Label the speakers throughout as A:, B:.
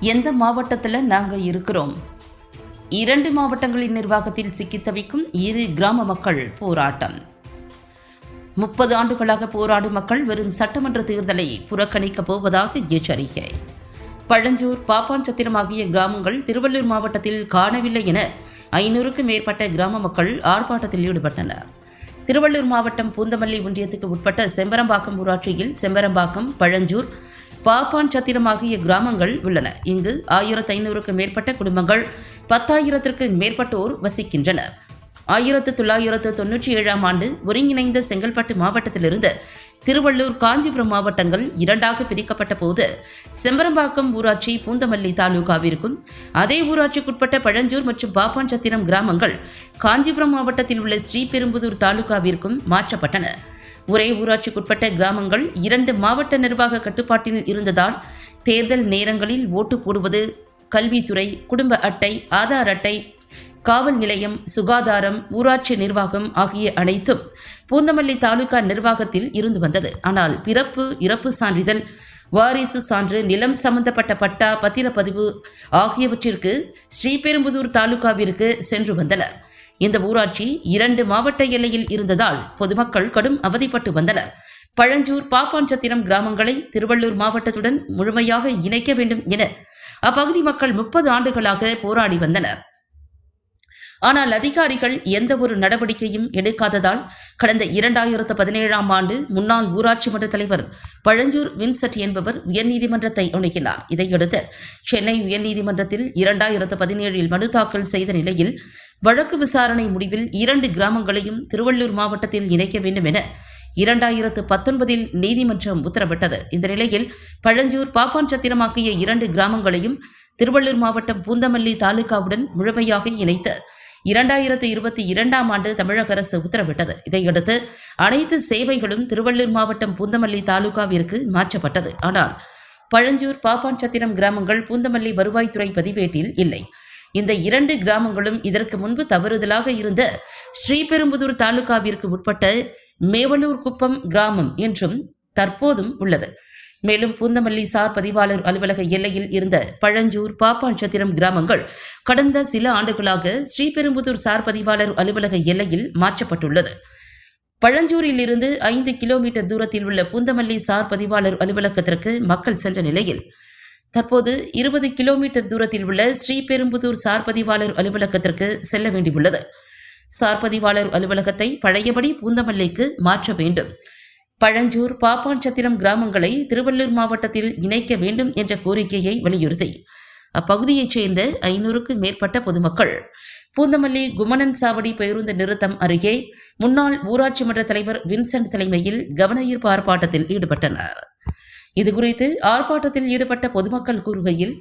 A: எந்த மாவட்டத்தில் நாங்கள் இருக்கிறோம்? இரண்டு மாவட்டங்களின் நிர்வாகத்தில் சிக்கித் தவிக்கும் இரு கிராம மக்கள் போராட்டம். முப்பது ஆண்டுகளாக போராடும் மக்கள் வெறும் சட்டமன்ற தேர்தலை புறக்கணிக்கப் போவதாக எச்சரிக்கை. பழஞ்சூர் பாப்பாஞ்சத்திரம் ஆகிய கிராமங்கள் திருவள்ளூர் மாவட்டத்தில் காணவில்லை என ஐநூறுக்கும் மேற்பட்ட கிராம மக்கள் ஆர்ப்பாட்டத்தில் ஈடுபட்டனர். திருவள்ளூர் மாவட்டம் பூந்தமல்லி ஒன்றியத்துக்கு உட்பட்ட செம்பரம்பாக்கம் ஊராட்சியில் செம்பரம்பாக்கம் பழஞ்சூர் பாப்பான் சத்திரம் ஆகிய கிராமங்கள் உள்ளன. இங்கு ஆயிரத்து ஐநூறுக்கும் மேற்பட்ட குடும்பங்கள் பத்தாயிரத்திற்கு மேற்பட்டோர் வசிக்கின்றனர். ஆயிரத்து தொள்ளாயிரத்து தொன்னூற்றி ஏழாம் ஆண்டு ஒருங்கிணைந்த செங்கல்பட்டு மாவட்டத்திலிருந்து திருவள்ளூர் காஞ்சிபுரம் மாவட்டங்கள் இரண்டாக பிரிக்கப்பட்ட போது செம்பரம்பாக்கம் ஊராட்சி பூந்தமல்லி தாலுகாவிற்கும் அதே ஊராட்சிக்குட்பட்ட பழஞ்சூர் மற்றும் பாப்பான்சத்திரம் கிராமங்கள் காஞ்சிபுரம் மாவட்டத்தில் உள்ள ஸ்ரீபெரும்புதூர் தாலுகாவிற்கும் மாற்றப்பட்டன. ஒரே ஊராட்சிக்குட்பட்ட கிராமங்கள் இரண்டு மாவட்ட நிர்வாக கட்டுப்பாட்டில் இருந்ததால் தேர்தல் நேரங்களில் ஓட்டு போடுவது கல்வித்துறை குடும்ப அட்டை ஆதார் அட்டை காவல் நிலையம் சுகாதாரம் ஊராட்சி நிர்வாகம் ஆகிய அனைத்தும் பூந்தமல்லி தாலுகா நிர்வாகத்தில் இருந்து வந்தது. ஆனால் பிறப்பு இறப்பு சான்றிதழ் வாரிசு சான்று நிலம் சம்பந்தப்பட்ட பட்டா பத்திரப்பதிவு ஆகியவற்றிற்கு ஸ்ரீபெரும்புதூர் தாலுகாவிற்கு சென்று வந்தனர். இந்த ஊராட்சி இரண்டு மாவட்ட எல்லையில் இருந்ததால் பொதுமக்கள் கடும் அவதிப்பட்டு வந்தனர். பழஞ்சூர் பாப்பாஞ்சத்திரம் கிராமங்களை திருவள்ளூர் மாவட்டத்துடன் முழுமையாக இணைக்க வேண்டும் என அப்பகுதி மக்கள் முப்பது ஆண்டுகளாக போராடி வந்தனர். ஆனால் அதிகாரிகள் எந்த ஒரு நடவடிக்கையும் எடுக்காததால் கடந்த இரண்டாயிரத்து பதினேழாம் ஆண்டு முன்னாள் ஊராட்சி மன்ற தலைவர் பழஞ்சூர் வின்செட் என்பவர் உயர்நீதிமன்றத்தை அணுகினார். இதையடுத்து சென்னை உயர்நீதிமன்றத்தில் இரண்டாயிரத்து பதினேழில் மனு தாக்கல் செய்த நிலையில் வழக்கு விசாரணை முடிவில் இரண்டு கிராமங்களையும் திருவள்ளூர் மாவட்டத்தில் இணைக்க வேண்டும் என இரண்டாயிரத்து பத்தொன்பதில் நீதிமன்றம் உத்தரவிட்டது. இந்த நிலையில் பழஞ்சூர் பாப்பான்சத்திரம் ஆகிய இரண்டு கிராமங்களையும் திருவள்ளூர் மாவட்டம் பூந்தமல்லி தாலுகாவுடன் முழுமையாக இணைத்து இரண்டாயிரத்து இருபத்தி இரண்டாம் ஆண்டு தமிழக அரசு உத்தரவிட்டது. இதையடுத்து அனைத்து சேவைகளும் திருவள்ளூர் மாவட்டம் பூந்தமல்லி தாலுகாவிற்கு மாற்றப்பட்டது. ஆனால் பழஞ்சூர் பாப்பான்சத்திரம் கிராமங்கள் பூந்தமல்லி வருவாய்த்துறை பதிவேட்டில் இல்லை. இந்த இரண்டு கிராமங்களும் இதற்கு முன்பு தவறுதலாக இருந்த ஸ்ரீபெரும்புதூர் தாலுகாவிற்கு உட்பட்ட மேவலூர் குப்பம் கிராமம் என்றும் தற்போதும் உள்ளது. மேலும் பூந்தமல்லி சார் பதிவாளர் அலுவலக எல்லையில் இருந்த பழஞ்சூர் பாப்பாஞ்சத்திரம் கிராமங்கள் கடந்த சில ஆண்டுகளாக ஸ்ரீபெரும்புதூர் சார் பதிவாளர் அலுவலக எல்லையில் மாற்றப்பட்டுள்ளது. பழஞ்சூரில் இருந்து ஐந்து கிலோமீட்டர் தூரத்தில் உள்ள பூந்தமல்லி சார் பதிவாளர் அலுவலகத்திற்கு மக்கள் சென்ற நிலையில் தற்போது இருபது கிலோமீட்டர் தூரத்தில் உள்ள ஸ்ரீபெரும்புதூர் சார்பதிவாளர் அலுவலகத்திற்கு செல்ல வேண்டியுள்ளது. சார்பதிவாளர் அலுவலகத்தை பழையபடி பூந்தமல்லிக்கு மாற்ற வேண்டும். பழஞ்சூர் பாப்பான்சத்திரம் கிராமங்களை திருவள்ளூர் மாவட்டத்தில் இணைக்க வேண்டும் என்ற கோரிக்கையை வலியுறுத்தி அப்பகுதியைச் சேர்ந்த ஐநூறுக்கு மேற்பட்ட பொதுமக்கள். பூந்தமல்லி குமணன் சாவடி பேருந்து நிறுத்தம் அருகே முன்னாள் ஊராட்சி மன்ற தலைவர் வின்சென்ட் தலைமையில் கவனஈர்ப்பு ஆர்ப்பாட்டத்தில் ஈடுபட்டனர். இது குறித்து ஆர்ப்பாட்டத்தில் ஈடுபட்ட பொதுமக்கள் கூறுகையில்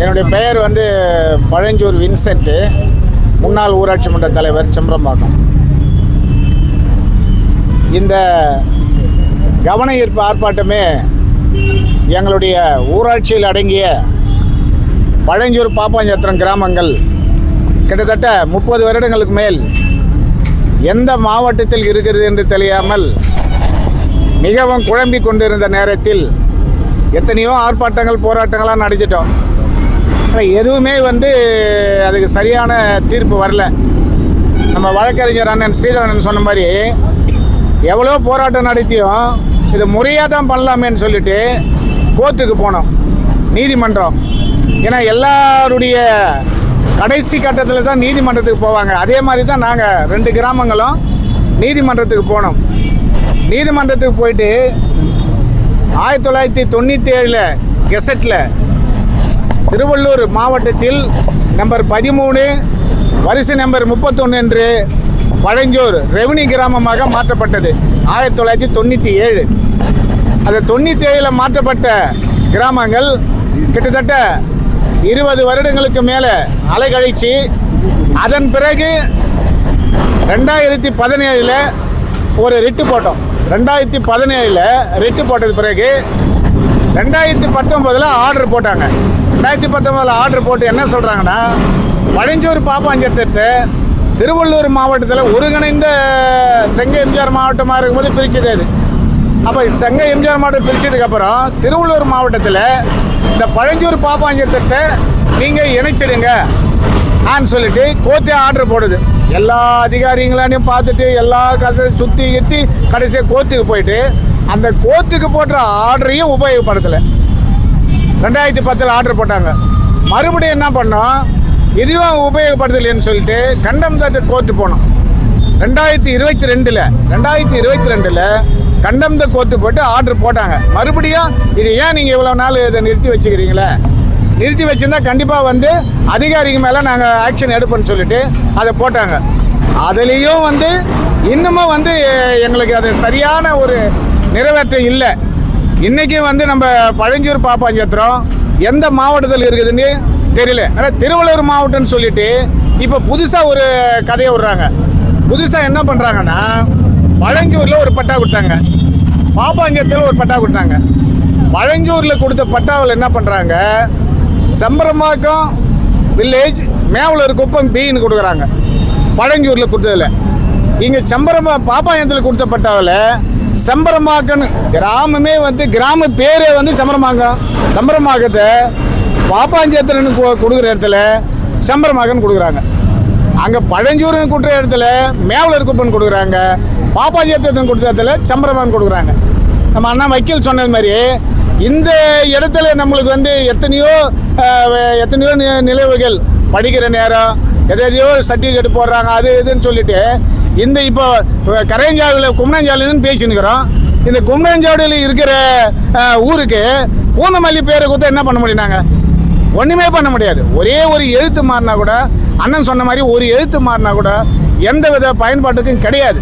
B: என்னுடைய பெயர் வந்து பழஞ்சூர் வின்சென்ட்டு முன்னாள் ஊராட்சி மன்ற தலைவர் செம்பரம்பாக்கம். இந்த கவன ஈர்ப்பு ஆர்ப்பாட்டமே எங்களுடைய ஊராட்சியில் அடங்கிய பழஞ்சூர் பாப்பாஞ்சத்திரம் கிராமங்கள் கிட்டத்தட்ட முப்பது வருடங்களுக்கு மேல் எந்த மாவட்டத்தில் இருக்கிறது என்று தெரியாமல் மிகவும் குழம்பி கொண்டிருந்த நேரத்தில் எத்தனையோ ஆர்ப்பாட்டங்கள் போராட்டங்களாக நடிச்சிட்டோம் ஆனால் எதுவுமே வந்து அதுக்கு சரியான தீர்ப்பு வரல. நம்ம வழக்கறிஞர் அண்ணன் ஸ்ரீதரன் சொன்ன மாதிரி எவ்வளோ போராட்டம் நடத்தியும் இது முறையாக தான் பண்ணலாமேன்னு சொல்லிட்டு கோர்ட்டுக்கு போனோம் நீதிமன்றம். ஏன்னா எல்லாருடைய கடைசி கட்டத்தில் தான் நீதிமன்றத்துக்கு போவாங்க. அதே மாதிரி தான் நாங்கள் ரெண்டு கிராமங்களும் நீதிமன்றத்துக்கு போனோம். நீதிமன்றத்துக்கு போயிட்டு ஆயிரத்தி தொள்ளாயிரத்தி தொண்ணூற்றி ஏழில் கெசட்டில் திருவள்ளூர் மாவட்டத்தில் நம்பர் பதிமூணு வரிசை நம்பர் முப்பத்தொன்று என்று பழஞ்சூர் ரெவன்யூ கிராமமாக மாற்றப்பட்டது. ஆயிரத்தி தொள்ளாயிரத்தி தொண்ணூற்றி ஏழு அது தொண்ணூற்றி ஏழில் மாற்றப்பட்ட கிராமங்கள் கிட்டத்தட்ட இருபது வருடங்களுக்கு மேலே அலைகழித்து அதன் பிறகு ரெண்டாயிரத்தி பதினேழில் ஒரு ரிட்டு போட்டோம். ரெண்டாயிரத்தி பதினேழில் ரிட்டு போட்டது பிறகு ரெண்டாயிரத்தி பத்தொம்போதில் ஆர்டர் போட்டாங்க. ரெண்டாயிரத்தி பத்தொம்போதில் ஆர்டர் போட்டு என்ன சொல்கிறாங்கன்னா வழிஞ்சூர் பாப்பாஞ்சத்திரத்தை திருவள்ளூர் மாவட்டத்தில் ஒருங்கிணைந்த செங்க எம்ஜிஆர் மாவட்டமாக இருக்கும்போது பிரித்தது அது. அப்போ செங்க எம்ஜிஆர் மாவட்டம் பிரித்ததுக்கப்புறம் திருவள்ளூர் மாவட்டத்தில் இந்த பழஞ்சூர் பாப்பாஞ்சத்தத்தை நீங்கள் இணைச்சிடுங்க. ஆன்னு சொல்லிட்டு கோர்ட்டே ஆர்டர் போடுது. எல்லா அதிகாரிங்களையும் பார்த்துட்டு எல்லா கச சுற்றி எத்தி கடைசியாக கோர்ட்டுக்கு போயிட்டு அந்த கோர்ட்டுக்கு போட்ட ஆர்டரையும் உபயோகப்படுத்தலை. ரெண்டாயிரத்தி பத்தில் ஆர்டர் போட்டாங்க. மறுபடியும் என்ன பண்ணோம்? இதுவும் உபயோகப்படுத்தலைன்னு சொல்லிட்டு கண்டம் தட்டு கோர்ட்டு போனோம். ரெண்டாயிரத்தி இருபத்தி ரெண்டில் ரெண்டாயிரத்தி இருபத்தி ரெண்டில் கண்டம் த கோர்ட்டு போட்டு ஆர்டர் போட்டாங்க. மறுபடியும் இது ஏன் நீங்கள் இவ்வளோ நாள் இதை நிறுத்தி வச்சுக்கிறீங்களே? நிறுத்தி வச்சிருந்தா கண்டிப்பாக வந்து அதிகாரிக்கு மேலே நாங்கள் ஆக்ஷன் எடுப்போம்னு சொல்லிட்டு அதை போட்டாங்க. அதுலேயும் வந்து இன்னமும் வந்து எங்களுக்கு அது சரியான ஒரு நிறைவேற்றம் இல்லை. இன்றைக்கி வந்து நம்ம பழஞ்சூர் பாப்பாஞ்சத்திரம் எந்த மாவட்டத்தில் இருக்குதுன்னு தெரியல. ஆனால் திருவள்ளூர் மாவட்டம்னு சொல்லிட்டு இப்போ புதுசாக ஒரு கதையை விடுறாங்க. புதுசாக என்ன பண்ணுறாங்கன்னா பழஞ்சூரில் ஒரு பட்டா கொடுத்தாங்க. பாப்பாஞ்சத்தில் ஒரு பட்டா கொடுத்தாங்க. பழஞ்சூரில் கொடுத்த பட்டாவில் என்ன பண்ணுறாங்க செம்பரம்பாக்கம் வில்லேஜ் மேவலூர் குப்பம் பின்னு கொடுக்குறாங்க. பழஞ்சூரில் கொடுத்ததில். இங்கே செம்பரமா பாப்பாயத்தில் கொடுத்த பட்டாவில் செம்பரமாக்கன்னு கிராமமே வந்து கிராம பேரே வந்து செம்பரமாக்கம் செம்பரமாக்கத்தை பாப்பாஞ்சேத்திரன்னு கொடுக்குற இடத்துல செம்பரமாக்கன்னு கொடுக்குறாங்க. அங்கே பழஞ்சூர்னு கொடுக்குற இடத்துல மேவலூர் குப்பன் கொடுக்குறாங்க. பாப்பாஞ்சேத்திரன் கொடுத்த இடத்துல கொடுக்குறாங்க. நம்ம அண்ணா வக்கீல் சொன்னது மாதிரி இந்த இடத்துல நம்மளுக்கு வந்து எத்தனையோ எத்தனையோ நி- படிக்கிற நேரம் எதையோ சர்டிஃபிகேட் போடுறாங்க அது இதுன்னு சொல்லிட்டு இந்த இப்போ கரையஞ்சாவில் கும்மனஞ்சாவிலேருந்து பேசினுக்கிறோம் இந்த கும்மனஞ்சாவடியில் இருக்கிற ஊருக்கு பூந்தமல்லி பேரை கொடுத்தா என்ன பண்ண முடியும் நாங்கள் ஒன்றுமே பண்ண முடியாது. ஒரே ஒரு எழுத்து மாறினா கூட அண்ணன் சொன்ன மாதிரி ஒரு எழுத்து மாறினா கூட எந்த வித பயன்பாட்டுக்கும் கிடையாது.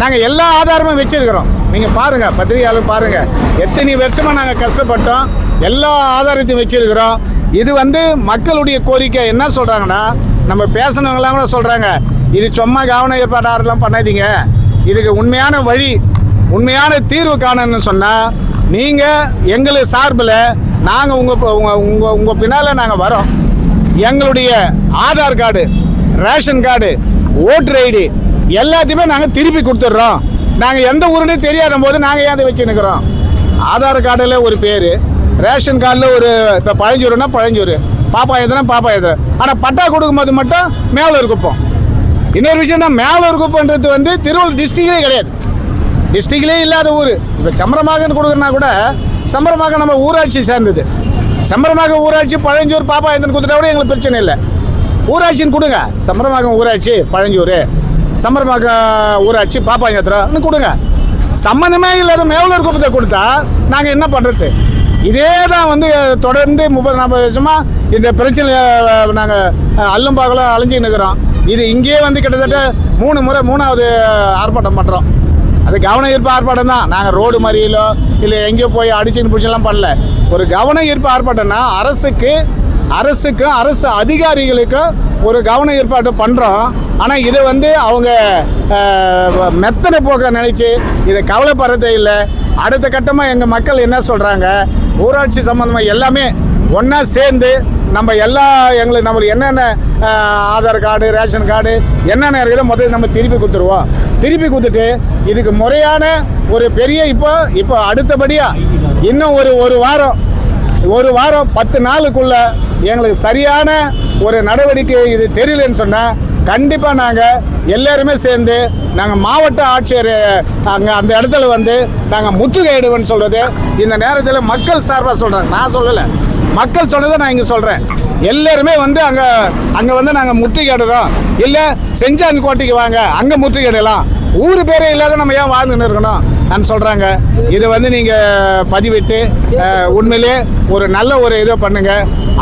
B: நாங்கள் எல்லா ஆதாரமும் வச்சிருக்கிறோம். நீங்கள் பாருங்கள் பத்திரிகையாளர் பாருங்கள் எத்தனை வருஷமாக நாங்கள் கஷ்டப்பட்டோம். எல்லா ஆதாரத்தையும் வச்சிருக்கிறோம். இது வந்து மக்களுடைய கோரிக்கை. என்ன சொல்கிறாங்கன்னா நம்ம பேசினவங்களாம் கூட சொல்கிறாங்க இது சும்மா கவன ஏற்பாடாரெல்லாம் பண்ணாதீங்க. இதுக்கு உண்மையான வழி உண்மையான தீர்வு காணணும்னு சொன்னால் நீங்கள் எங்களுக்கு சார்பில் நாங்கள் உங்கள் உங்கள் உங்கள் உங்கள் பின்னால் நாங்கள் வரோம். எங்களுடைய Aadhaar card ration card voter ID எல்லாத்தையுமே நாங்கள் திருப்பி கொடுத்துட்றோம். நாங்கள் எந்த ஊருன்னு தெரியாத போது நாங்கள் ஏன் அதை வச்சு நிற்கிறோம் ஆதார் கார்டில் ஒரு பேர் ரேஷன் கார்டில் ஒரு இப்போ பழஞ்சூருன்னா பழஞ்சூர் பாப்பா எதுனா பாப்பா எதுனா. ஆனால் பட்டா கொடுக்கும்போது மட்டும் மேலூர் குப்பம். இன்னொரு விஷயம் தான் மேவலூர் குப்பன்றது வந்து திருவள்ளூர் டிஸ்ட்ரிக்டே கிடையாது. டிஸ்ட்ரிக்ட்லேயே இல்லாத ஊர். இப்போ சம்பரமாகன்னு கொடுக்குறனா கூட சம்பரமாக நம்ம ஊராட்சி சேர்ந்தது. சம்பரமாக ஊராட்சி பழஞ்சூர் பாப்பா எந்தன் கொடுத்துட்டா கூட எங்களுக்கு பிரச்சனை இல்லை. ஊராட்சின்னு கொடுங்க. சம்பரமாக ஊராட்சி பழஞ்சூர் சம்பரமாக ஊராட்சி பாப்பாஞ்சத்திரம்னு கொடுங்க. சம்மந்தமே இல்லாத மேவலூர் குப்பத்தை கொடுத்தா நாங்கள் என்ன பண்ணுறது இதே தான் வந்து தொடர்ந்து முப்பது நாற்பது வருஷமாக இந்த பிரச்சனை நாங்கள் அல்லும் பாகலும் அலைஞ்சின்னு இருக்கிறோம் இது இங்கேயே வந்து கிட்டத்தட்ட மூணு முறை மூணாவது ஆர்ப்பாட்டம் பண்ணுறோம் அது கவன ஈர்ப்பு ஆர்ப்பாட்டம் தான். நாங்கள் ரோடு மறியலோ இல்லை எங்கேயோ போய் அடிச்சுன்னு பிடிச்செல்லாம் பண்ணல. ஒரு கவன ஈர்ப்பு ஆர்ப்பாட்டம்னா அரசுக்கு அரசுக்கும் அரசு அதிகாரிகளுக்கும் ஒரு கவன ஏற்பாடு பண்ணுறோம் ஆனால் இதை வந்து அவங்க மெத்தனை போக்க நினச்சி இதை கவலைப்படுறதே இல்லை. அடுத்த கட்டமாக எங்கள் மக்கள் என்ன சொல்கிறாங்க ஊராட்சி சம்மந்தமாக எல்லாமே ஒன்றா சேர்ந்து நம்ம எல்லா எங்களுக்கு நம்மளுக்கு என்னென்ன ஆதார் கார்டு ரேஷன் கார்டு என்னென்ன இருக்குதோ முதல்ல நம்ம திருப்பி கொடுத்துருவோம். திருப்பி கொடுத்துட்டு இதுக்கு முறையான ஒரு பெரிய இப்போ இப்போ அடுத்தபடியாக இன்னும் ஒரு ஒரு வாரம் ஒரு வாரம் பத்து நாளுக்குள்ள எங்களுக்கு சரியான ஒரு நடவடிக்கை இது தெரியலன்னு சொன்னால் கண்டிப்பாக நாங்கள் எல்லாருமே சேர்ந்து நாங்கள் மாவட்ட ஆட்சியர் அங்கே அந்த இடத்துல வந்து நாங்கள் முற்றுகையிடுவோம்னு சொல்கிறது இந்த நேரத்தில் மக்கள் சார்பாக சொல்கிறாங்க நான் சொல்லலை. மக்கள் சொன்னதை நான் இங்கே சொல்கிறேன் எல்லாருமே வந்து அங்கே அங்கே வந்து நாங்கள் முற்றுகையிடுறோம் இல்லை செஞ்சான் கோட்டைக்கு வாங்க அங்கே முற்றுகையிடலாம் ஊர் பேரே இல்லாத நம்ம ஏன் வாழ்ந்துன்னு இருக்கணும்? நான் சொல்கிறாங்க இதை வந்து நீங்கள் பதிவிட்டு உண்மையிலே ஒரு நல்ல ஒரு இதை பண்ணுங்க.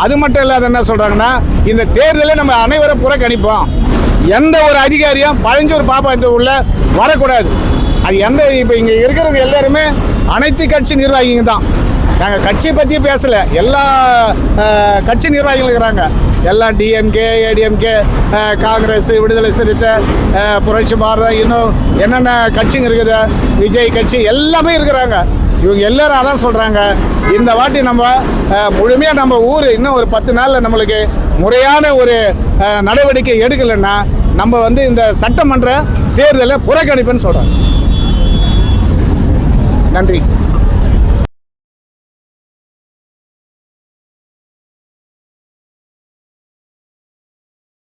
B: அது மட்டும் இல்லாத என்ன சொல்கிறாங்கன்னா இந்த தேர்தலை நம்ம அனைவரும் புறக்கணிப்போம். எந்த ஒரு அதிகாரியும் பழஞ்சூர் பாப்பா இந்த உள்ள வரக்கூடாது. அது எந்த இப்போ இங்கே இருக்கிறவங்க எல்லாருமே அனைத்து கட்சி நிர்வாகிங்க தான். நாங்கள் கட்சியை பற்றி பேசலை. எல்லா கட்சி நிர்வாகிகள் இருக்கிறாங்க. எல்லாம் டிஎம்கே ஏடிஎம்கே காங்கிரஸ் விடுதலை சிறுத்தை புரட்சி பாரதம் இன்னும் என்னென்ன கட்சிங்க இருக்குது விஜய் கட்சி எல்லாமே இருக்கிறாங்க. இவங்க எல்லாரும் அதான் சொல்கிறாங்க இந்த வாட்டி நம்ம முழுமையாக நம்ம ஊர் இன்னும் ஒரு பத்து நாளில் நம்மளுக்கு முறையான ஒரு நடவடிக்கை எடுக்கலைன்னா நம்ம வந்து இந்த சட்டமன்ற தேர்தலை புறக்கணிப்புன்னு சொல்கிறோம் நன்றி.